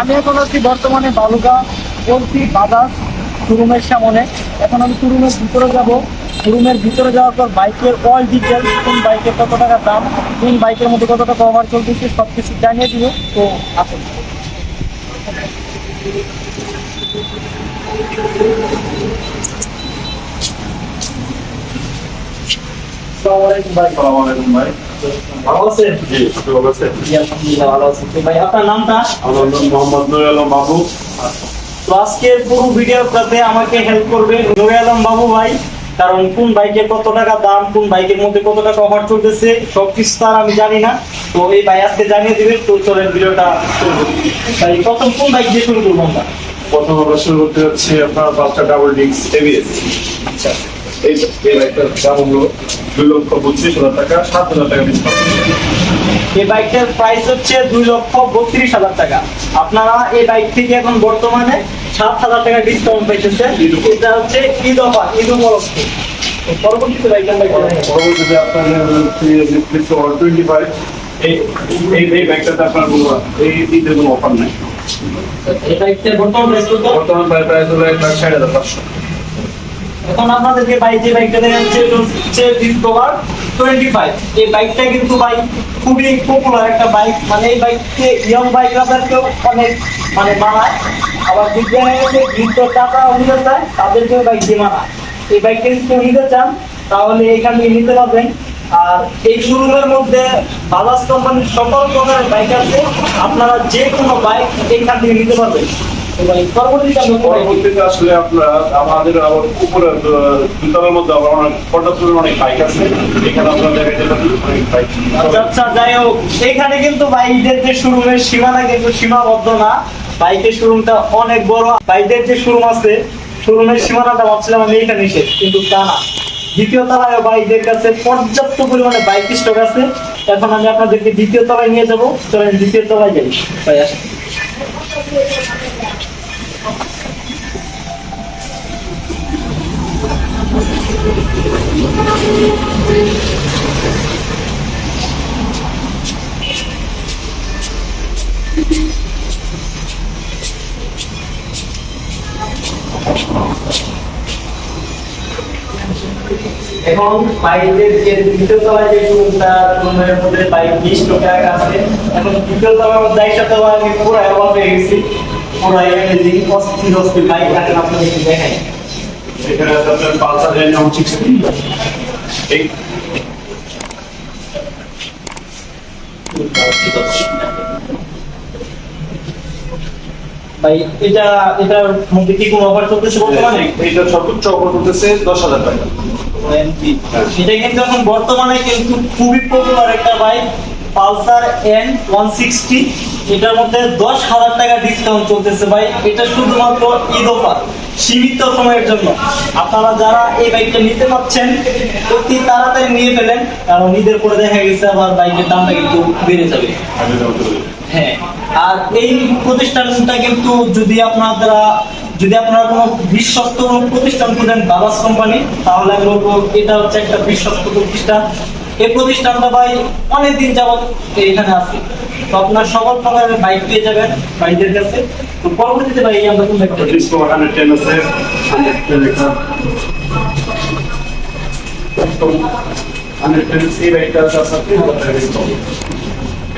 আমি এখন আছি বর্তমানে বালুকা বলছি বাজাজ শোরুমের সামনে। এখন আমি শোরুমের ভিতরে যাব। শোরুমের ভিতরে যাওয়ার পর বাইকের অল ডিটেল কোন বাইকের কত টাকা দাম, কোন বাইকের মধ্যে কত টাকা কভার চলতেছে সব কিছু জানিয়ে দিব। তো আসুন। আসসালামু আলাইকুম ভাই। ভালো আছেন? জি, ভালো আছেন? জি, আলহামদুলিল্লাহ ভালো আছি। তো ভাই আপনার নামটা? আমার নাম মোহাম্মদ নুরুল আলম বাবু। তো আজকের পুরো ভিডিওটাতে আমাকে হেল্প করবে নুরে আলম বাবু ভাই কারণ কোন বাইকে কত টাকা দাম কোন বাইকের মধ্যে কত টাকা অফার চলতেছে সব কিছু তার আমি জানি না। তো এই ভাই আজকে জানিয়ে দিবে তো চলেন ভিডিওটা শুরু প্রথম কোন বাইক দিয়ে শুরু করব আমরা? প্রথম আমরা শুরু করতে যাচ্ছি আপনার পাঁচটা ডাবল ডিস্ক এবিএস আচ্ছা। এই এই বাইকটার দাম হলো দুই লক্ষ পঁচিশ হাজার টাকা সাত হাজার টাকা ডিসকাউন্ট এই বাইকটার প্রাইস হচ্ছে দুই লক্ষ বত্রিশ হাজার টাকা। আপনারা এই বাইক থেকে এখন বর্তমানে সাত হাজার টাকা ডিসকাউন্ট পাইতেছেন। এটা হচ্ছে ঈদ অফার ঈদ উপলক্ষে। পরবর্তীতে বাইকের বাইক পরবর্তীতে আপনাদের টোয়েন্টি ফাইভ এই এই এই বাইকটাতে আপনার কোনো এই ঈদের কোনো অফার নাই। এই বাইকটার বর্তমান প্রাইস কত? বর্তমান প্রাইস হলো এক লাখ ষাট হাজার পাঁচশো। এখন আপনাদেরকে বাইক যে বাইকটা দেখা যাচ্ছে, এটা হচ্ছে ডিসকভার টোয়েন্টি ফাইভ এই বাইকটা কিন্তু বাইক খুবই পপুলার একটা বাইক মানে এই বাইককে ইয়ং বাইক রাদারকেও অনেক মানে মানায়। আবার বিজ্ঞানে গেছে বৃদ্ধ টাকা নিতে চায় তাদেরকেও বাইক দিয়ে মানায়। এই বাইকটা যদি নিতে চান, তাহলে এখান থেকে নিতে পারবেন। আর এই শোরুমের মধ্যে বাজাজ কোম্পানির সকল প্রকারের বাইক আছে। আপনারা যে কোনো বাইক এইখান থেকে নিতে পারবেন। পরবর্তীতে আসলে আপনার আমাদের আবার উপরে দুতলার মধ্যে আবার অনেক পর্যাপ্ত অনেক বাইক আছে। এখানে আপনার দেখা যেতে অনেক বাইক আচ্ছা আচ্ছা যাই হোক এখানে কিন্তু বাইকের যে শোরুমের সীমানা কিন্তু সীমাবদ্ধ না। বাইকের শোরুমটা অনেক বড়। বাইকের যে শোরুম আছে শোরুমের সীমানাটা ভাবছিলাম আমি এইখানে শেষ কিন্তু তা না। দ্বিতীয় তলায় বাইকের কাছে পর্যাপ্ত পরিমাণে বাইক স্টক আছে। এখন আমি আপনাদেরকে দ্বিতীয় তলায় নিয়ে যাব। চলেন দ্বিতীয় তলায় যাই। ভাই আসেন। এখন বাইকের যে দ্বিতীয় তলায় যে রুমটা রুমের মধ্যে বাইক বিশ টাকা আছে। এখন দ্বিতীয় তলার মধ্যে একসাথে আমি পুরো অভাব হয়ে গেছি। পুরো অ্যামেজিং অস্থির অস্থির বাইক আছে আপনাদেরকে দেখাই আছে আপনার পালসার এনএম সিক্সটি এই ভাই এটা এটার মধ্যে কি কোনো অফার চলতেছে বর্তমানে? এইটা সর্বোচ্চ অফার করতেছে দশ হাজার টাকা। এটা কিন্তু এখন বর্তমানে কিন্তু খুবই পপুলার একটা bike Pulsar N one sixty এটার মধ্যে দশ হাজার টাকা ডিসকাউন্ট চলতেছে ভাই। এটা শুধুমাত্র ঈদ অফার সীমিত সময়ের জন্য। আপনারা যারা এই বাইকটা নিতে পারছেন অতি তাড়াতাড়ি নিয়ে ফেলেন কারণ ঈদের পরে দেখা গেছে আবার বাইকের দামটা কিন্তু বেড়ে যাবে। হ্যাঁ আর এই প্রতিষ্ঠানটা কিন্তু যদি আপনারা যদি আপনারা কোনো বিশ্বস্ত প্রতিষ্ঠান খুঁজেন বাবাস কোম্পানি তাহলে আমি বলব এটা হচ্ছে একটা বিশ্বস্ত প্রতিষ্ঠান এই প্রতিষ্ঠানটা ভাই অনেকদিন যাবত এখানে আছে তো আপনার সকল প্রকারের বাইক পেয়ে যাবেন বাইকের কাছে তো পরবর্তীতে ভাই আমরা কোন বাইকটা? ডিসকো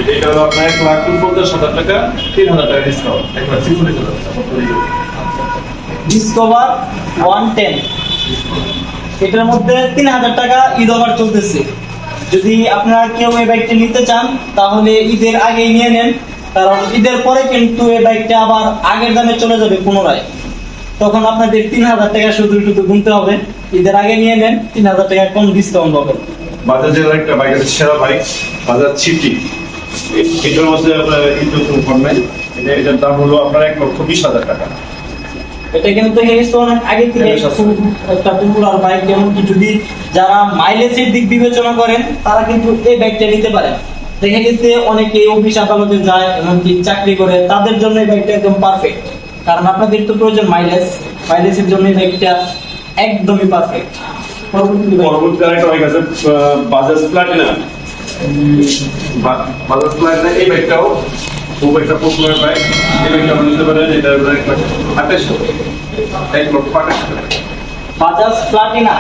এটা এটা হলো আপনার এক লাখ উনপঞ্চাশ হাজার টাকা তিন হাজার টাকা ডিসকাউন্ট এক লাখ ছিচল্লিশ হাজার ডিসকভার ওয়ান টেন এটার মধ্যে তিন হাজার টাকা ঈদ অফার চলতেছে। যদি আপনারা কেউ এই বাইকটা নিতে চান তাহলে ঈদের আগেই নিয়ে নেন। কারণ ঈদের পরে কিন্তু এই বাইকটা আবার আগের দামে চলে যাবে পুনরায়। তখন আপনাদের তিন হাজার টাকা শুধু শুধু গুনতে হবে। ঈদের আগে নিয়ে নেন তিন হাজার টাকা কম ডিসকাউন্ট হবে। বাজাজের একটা বাইক আছে সেরা বাইক বাজাজ সিটি এটার মধ্যে আপনার নাই এটা এটার দাম হলো আপনার এক লক্ষ বিশ হাজার টাকা। এটা কিন্তু অনেক আগে থেকে একটা পপুলার বাইক যেমন কি যদি যারা মাইলেজের দিক বিবেচনা করেন তারা কিন্তু এই বাইকটা নিতে পারেন দেখা গেছে অনেকে অফিস আদালতে যায় এমনকি চাকরি করে তাদের জন্য এই বাইকটা একদম পারফেক্ট কারণ আপনাদের তো প্রয়োজন মাইলেজ মাইলেজের জন্য এই বাইকটা একদমই পারফেক্ট পরবর্তী আরেকটা বাইক আছে বাজাজ প্লাটিনা এই বাইকটাও খুব একটা পপুলার বাইক এই আপনি নিতে পারেন এটা এক লাখ আঠাশ এক লক্ষ টাকা। বাজাজ প্লাটিনা?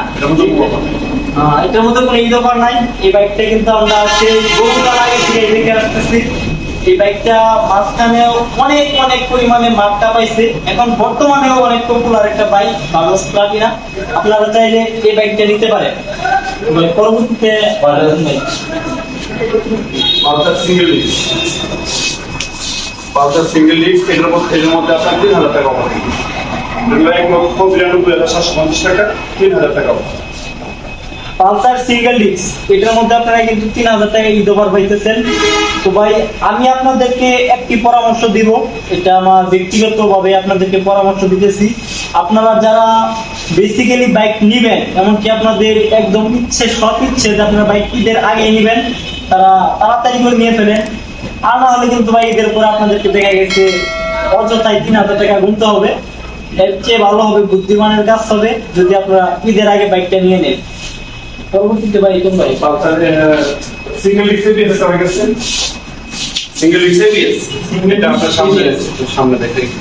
এটার মধ্যে কোনো ঈদ অফার নাই। এই বাইকটা কিন্তু আমরা সেই বহুকাল আগে থেকে দেখে আসতেছি। এই বাইকটা মাঝখানে অনেক অনেক পরিমাণে মার্কা পাইছে। এখন বর্তমানেও অনেক পপুলার একটা বাইক বাজাজ প্লাটিনা। আপনারা চাইলে এই বাইকটা নিতে পারেন। পরবর্তীতে সিঙ্গেল লিফ সিঙ্গেল লিফ এটার মধ্যে মধ্যে আপনার তিন হাজার টাকা তো ভাই, আমি আপনাদেরকে একটি পরামর্শ দিব। এটা আমার ব্যক্তিগতভাবে আপনাদেরকে পরামর্শ দিতেছি। আপনারা যারা বেসিক্যালি বাইক নিবেন, এমনকি আপনাদের একদম ইচ্ছে, সৎ ইচ্ছে যে আপনারা বাইক ঈদের আগে নিবেন তারা তাড়াতাড়ি করে নিয়ে ফেলেন। আর না হলে কিন্তু ভাই ঈদের পরে আপনাদেরকে দেখা গেছে অযথায় তিন হাজার টাকা গুনতে হবে। এর চেয়ে ভালো হবে বুদ্ধিমানের কাজ হবে যদি আপনারা ঈদের আগে বাইকটা নিয়ে নেন। পরবর্তীতে ভাই কোন ভাই সিঙ্গেল এবিএস করা গেছে সিঙ্গেল এবিএস এটা আপনার সামনে সামনে দেখে একটু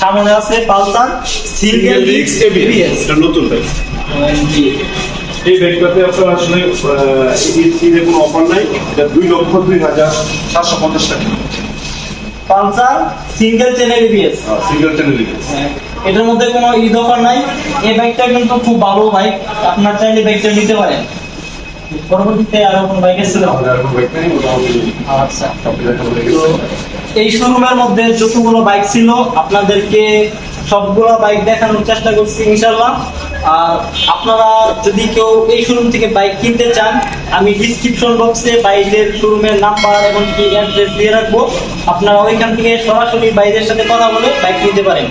সামনে আছে পালসার সিঙ্গেল এবিএস এটা নতুন বাইক এই ব্যাগটাতে আপনার আসলে ঈদে কোনো অফার নাই এটা দুই লক্ষ দুই হাজার সাতশো পঞ্চাশ টাকা। Pulsar single channel ABS single channel এটার মধ্যে কোনো ঈদ অফার নাই। এই বাইকটা কিন্তু খুব ভালো বাইক। আপনার চাইলে বাইকটা নিতে পারেন। পরবর্তীতে আরও কোন বাইক এসেছিল আমাদের আর বাইক আচ্ছা। এই শোরুমের মধ্যে যতগুলো বাইক ছিল আপনাদেরকে সবগুলো বাইক দেখানোর চেষ্টা করছি ইনশাল্লাহ আর আপনারা যদি কেউ এই শোরুম থেকে বাইক কিনতে চান, আমি ডিসক্রিপশন বক্সে বাইকের শোরুমের নাম্বার এবং কি অ্যাড্রেস দিয়ে রাখব। আপনারা ওইখান থেকে সরাসরি বাইরের সাথে কথা বলে বাইক নিতে পারেন।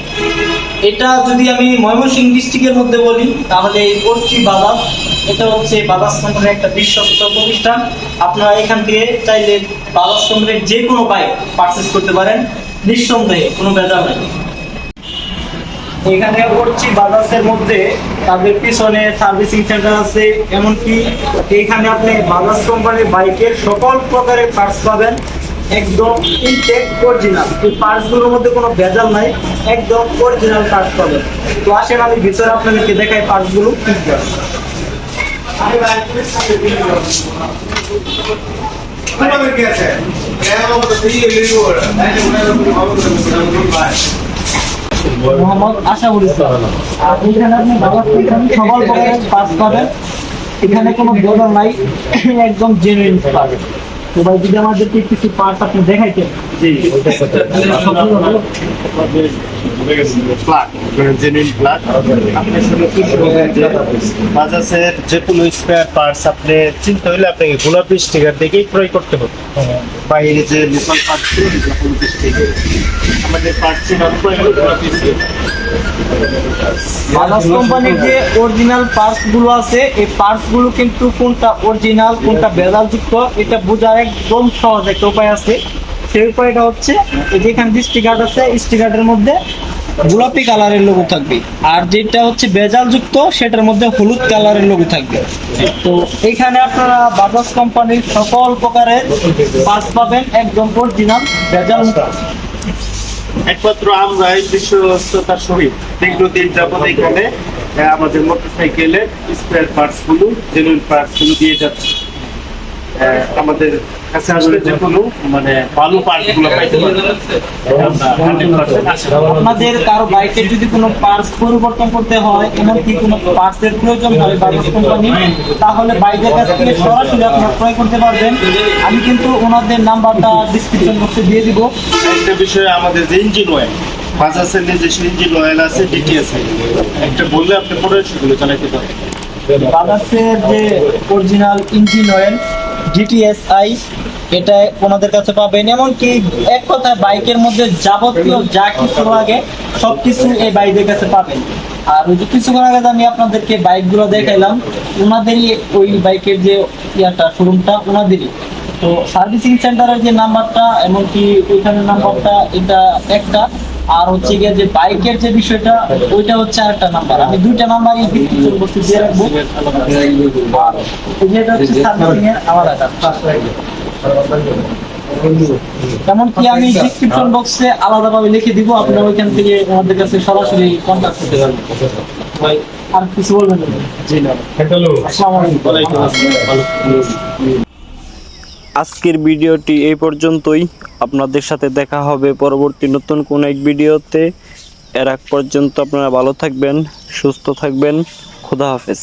এটা যদি আমি ময়মনসিংহ ডিস্ট্রিক্টের মধ্যে বলি, তাহলে পড়ছি বাজাজ, এটা হচ্ছে বাজাজ কোম্পানির একটা বিশ্বস্ত প্রতিষ্ঠান। আপনারা এখান থেকে চাইলে বাজাজ কোম্পানির যে কোনো বাইক পারচেস করতে পারেন। নিঃসন্দেহে কোনো ভেজাল নাই। এখানে করছি বাজাজের মধ্যে তাদের পিছনে সার্ভিসিং সেন্টার আছে এমনকি এইখানে আপনি বাজাজ কোম্পানির বাইকের সকল প্রকারের পার্টস পাবেন। একদম ইনটেক অরিজিনাল এই পার্টসগুলোর মধ্যে কোনো ভেজাল নাই একদম অরিজিনাল পার্টস পাবেন। তো আসেন আমি ভিতরে আপনাদেরকে দেখাই পার্টসগুলো কি কি আছে। মোহাম্মদ আশাউল ইসলাম। আর এখানে আপনি প্রকারের পার্টস পাবেন। এখানে কোনো ভেজাল নাই একদম জেনুইন পাবেন তো ভাই যদি আমাদেরকে কিছু পার্টস আপনি দেখাইতেন। করবেন যে বাজাজের যে কোনো স্পেয়ার পার্টস আপনি চিন্তা হলে আপনাকে গোলাপি স্টিকার দেখেই ক্রয় করতে হবে। বাইরে যে লোকাল পার্টস বাজাজ কোম্পানির যে অরিজিনাল পার্টসগুলো আছে, এই পার্টসগুলো কিন্তু কোনটা অরিজিনাল কোনটা ভেজাল যুক্ত, এটা বোঝার একদম সহজ একটা উপায় আছে। সেই উপায়টা হচ্ছে, এই যে স্টিকার আছে স্টিকারের মধ্যে গোলাপি কালারের লোগো থাকবে। আর যেটা হচ্ছে ভেজাল যুক্ত, সেটার মধ্যে হলুদ কালারের লোগো থাকবে। তো এখানে আপনারা বাজাজ কোম্পানির সকল প্রকারের পার্টস পাবেন, একদম অরিজিনাল মুক্ত। একমাত্র আমরাই বিশ্বস্ততার সহিত দীর্ঘদিন যাবত এখানে আমাদের মোটরসাইকেলে স্পেয়ার পার্টসগুলো জেনুইন পার্টসগুলো দিয়ে যাচ্ছে। আমাদের কাছে আসলে যে কোনো মানে ভালো পার্টসগুলো পাইতে পারবেন আমরা 100% আশা করি। আপনাদের কারও বাইকের যদি কোনো পার্টস পরিবর্তন করতে হয় এমনকি কোনো পার্টসের প্রয়োজন হয় বাজাজ কোম্পানি তাহলে বাইকের কাছ থেকে সরাসরি আপনারা ক্রয় করতে পারবেন। আমি কিন্তু ওনাদের নাম্বারটা ডিসক্রিপশন বক্সে দিয়ে দিব। একটা বিষয় আমাদের যে ইঞ্জিন অয়েল বাজাজের নিজস্ব ইঞ্জিন অয়েল আছে একটা বললে আপনি পনেরোশো গুলো চালাইতে পারবেন। বাজাজের যে অরিজিনাল ইঞ্জিন অয়েল জিটিএসআই এটা ওনাদের কাছে পাবেন। এমনকি এক কথায় বাইকের মধ্যে যাবতীয় যা কিছু লাগে সব কিছু এই বাইকের কাছে পাবেন। আর ওই যে কিছুক্ষণ আগে আমি আপনাদেরকে বাইকগুলো দেখাইলাম, ওনাদেরই ওই বাইকের যে ইয়াটা, শোরুমটা, ওনাদেরই। তো সার্ভিসিং সেন্টারের যে নাম্বারটা, এমনকি ওইখানের নাম্বারটা, এটা একটা। আর হচ্ছে গিয়ে যে বাইকের যে বিষয়টা ওইটা হচ্ছে আরেকটা নাম্বার আমি দুইটা নাম্বারই ডিসক্রিপশন দিয়ে রাখব। আর এই যে এটা হচ্ছে সার্ভিসিং এর আলাদা কাজ এমনকি আমি ডিসক্রিপশন বক্সে আলাদাভাবে লিখে দিব আপনারা ওইখান থেকে আমাদের কাছে সরাসরি কন্ট্যাক্ট করতে পারবেন। আর কিছু বলবেন না? জি না। আসসালামু আলাইকুম। আজকের ভিডিওটি এই পর্যন্তই। আপনাদের সাথে দেখা হবে পরবর্তী নতুন কোন এক ভিডিওতে। এর আগ পর্যন্ত আপনারা ভালো থাকবেন, সুস্থ থাকবেন। খোদা হাফেজ।